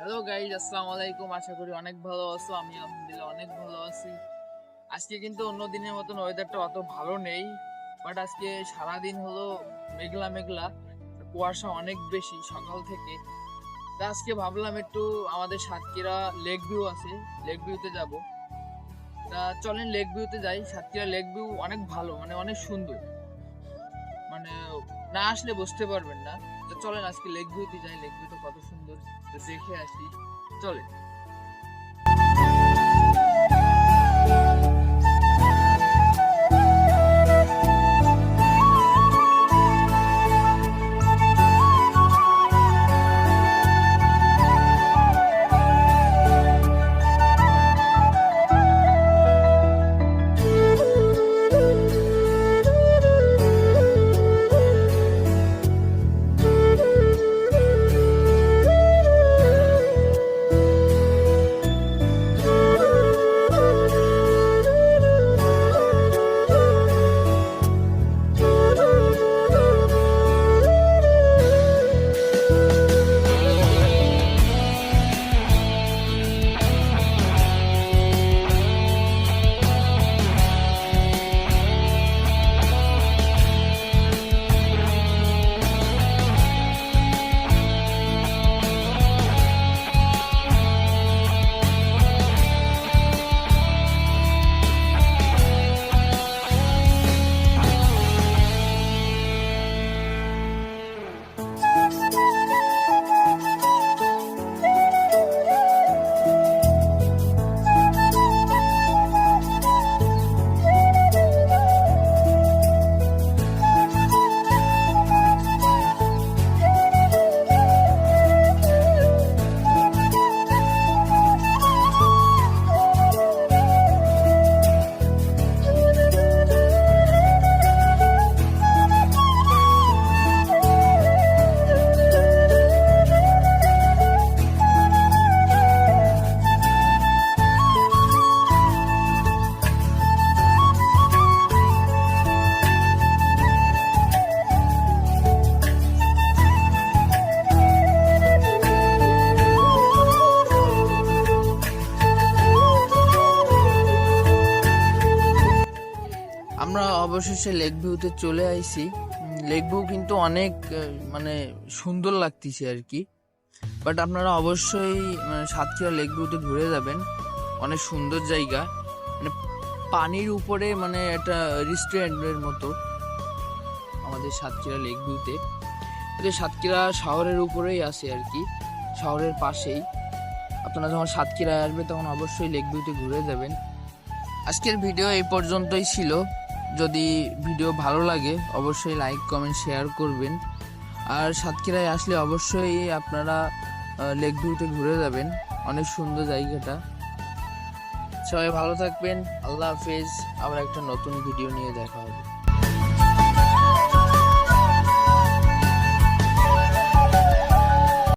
Hello guys আসসালামু আলাইকুম আশা করি অনেক ভালো আছো, আমি আলহামদুলিল্লাহ অনেক ভালো আছি। আজকে কিন্তু অন্য দিনের মতন ওয়েদারটা অত ভালো নেই বাট আজকে সারাদিন হলো মেঘলা মেঘলা, কুয়াশা অনেক বেশি সকাল থেকে। তা আজকে ভাবলাম একটু আমাদের সাতক্ষীরা লেক ভিউ আছে লেক ভিউতে যাব। তা চলেন লেক ভিউতে যাই, সাতক্ষীরা লেক ভিউ অনেক ভালো মানে অনেক সুন্দর। মানে না আসলে বুঝতে পারবেন না। তো চলেন আজকে লেক ভিউতে যাই। লেক তো কত সুন্দর। তো দেখে আসি। চলে আমরা অবশেষে লেক ভিউতে চলে আইছি। লেক ভিউ কিন্তু অনেক মানে সুন্দর লাগতেছে আর কি। বাট আপনারা অবশ্যই মানে সাতক্ষীরা লেক ভিউতে ঘুরে যাবেন। অনেক সুন্দর জায়গা। মানে পানির উপরে মানে একটা রেস্টুরেন্টের মতো আমাদের সাতক্ষীরা লেক ভিউতে সাতক্ষীরা শহরের উপরেই আছে আর কি, শহরের পাশেই। আপনারা যখন সাতক্ষীরায় আসবে, তখন অবশ্যই লেক ভিউতে ঘুরে যাবেন। আজকের ভিডিও এই পর্যন্তই ছিল। যদি ভিডিও ভালো লাগে, অবশ্যই লাইক কমেন্ট শেয়ার করবেন। আর সাতক্ষীরায় আসলে অবশ্যই আপনারা লেক ভিউতে ঘুরে যাবেন। অনেক সুন্দর জায়গাটা। সবাই ভালো থাকবেন। আল্লাহ হাফেজ। আবার একটা নতুন ভিডিও নিয়ে দেখা হবে।